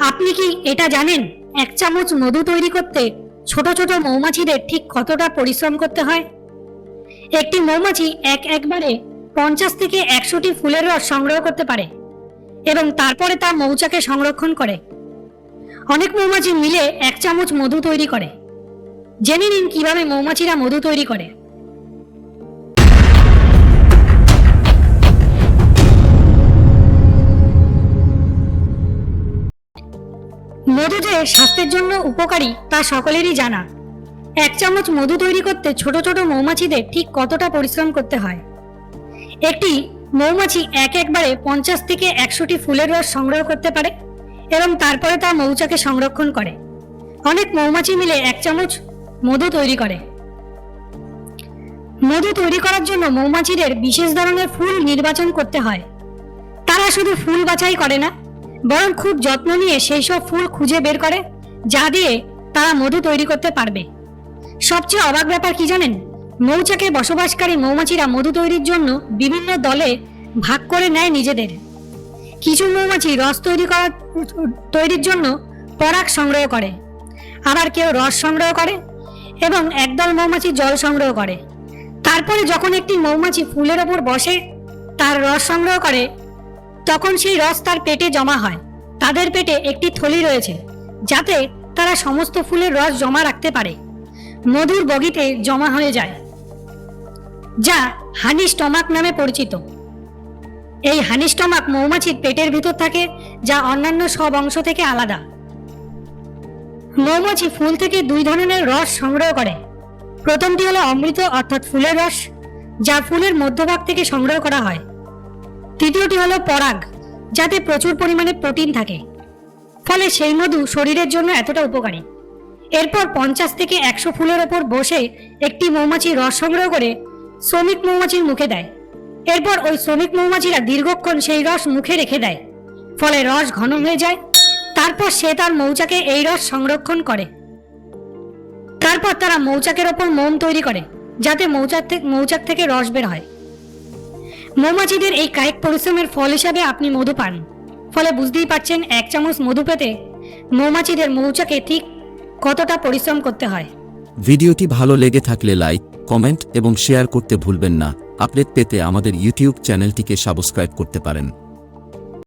আপনি কি এটা জানেন? এক চামচ মধু তৈরি করতে ছোট ছোট মৌমাছিদের ঠিক কতটা পরিশ্রম করতে হয়? একটি মৌমাছি এক একবারে পঞ্চাশ থেকে একশোটি ফুলের রস সংগ্রহ করতে পারে এবং তারপরে তা মৌচাকে সংরক্ষণ করে। অনেক মৌমাছি মিলে এক চামচ মধু তৈরি করে। জেনে নিন কীভাবে মৌমাছিরা মধু তৈরি করে। মধু যে স্বাস্থ্যের জন্য উপকারী তা সকলেরই জানা। এক চামচ মধু তৈরি করতে ছোট ছোট মৌমাছিদের ঠিক কতটা পরিশ্রম করতে হয়? একটি মৌমাছি এক একবারে পঞ্চাশ থেকে একশোটি ফুলের রস সংগ্রহ করতে পারে এবং তারপরে তা মৌচাকে সংরক্ষণ করে। অনেক মৌমাছি মিলে এক চামচ মধু তৈরি করে। মধু তৈরি করার জন্য মৌমাছিদের বিশেষ ধরনের ফুল নির্বাচন করতে হয়। তারা শুধু ফুল বাছাই করে না বরং খুব যত্ন নিয়ে সেই সব ফুল খুঁজে বের করে, যা দিয়ে তারা মধু তৈরি করতে পারবে। সবচেয়ে অবাক ব্যাপার কি জানেন? মৌচাকে বসবাসকারী মৌমাছিরা মধু তৈরির জন্য বিভিন্ন দলে ভাগ করে নেয় নিজেদের। কিছু মৌমাছি রস তৈরি করার, তৈরির জন্য পরাগ সংগ্রহ করে, আবার কেউ রস সংগ্রহ করে এবং একদল মৌমাছি জল সংগ্রহ করে। তারপরে যখন একটি মৌমাছি ফুলের ওপর বসে, তার রস সংগ্রহ করে তখন সেই রস তার পেটে জমা হয়। তাদের পেটে একটি থলি রয়েছে, যাতে তারা সমস্ত ফুলের রস জমা রাখতে পারে। মধুর বগিতে জমা হয়ে যায়, যা হানি স্টমাক নামে পরিচিত। এই হানি স্টমাক মৌমাছির পেটের ভিতর থাকে, যা অন্যান্য সব অংশ থেকে আলাদা। মৌমাছি ফুল থেকে দুই ধরনের রস সংগ্রহ করে। প্রথমটি হলো অমৃত অর্থাৎ ফুলের রস, যা ফুলের মধ্যভাগ থেকে সংগ্রহ করা হয়। তৃতীয়টি হলো পরাগ, যাতে প্রচুর পরিমাণে প্রোটিন থাকে। ফলে সেই মধু শরীরের জন্য এতটা উপকারী। এরপর পঞ্চাশ থেকে একশো ফুলের ওপর বসে একটি মৌমাছি রস সংগ্রহ করে শ্রমিক মৌমাছির মুখে দেয়। এরপর ওই শ্রমিক মৌমাছিরা দীর্ঘক্ষণ সেই রস মুখে রেখে দেয়। ফলে রস ঘন হয়ে যায়। তারপর সে তার মৌচাকে এই রস সংরক্ষণ করে। তারপর তারা মৌচাকের ওপর মোম তৈরি করে, যাতে মৌচাক থেকে মৌচাক থেকে রস বের হয়। মৌমাছিদের এই কায়েক পরিশ্রমের ফল হিসাবে আপনি মধু পান। ফলে বুঝতেই পারছেন এক চামচ মধু পেতে মৌমাছিদের মৌচাকে ঠিক কতটা পরিশ্রম করতে হয়। ভিডিওটি ভালো লেগে থাকলে লাইক, কমেন্ট এবং শেয়ার করতে ভুলবেন না। আপডেট পেতে আমাদের ইউটিউব চ্যানেলটিকে সাবস্ক্রাইব করতে পারেন।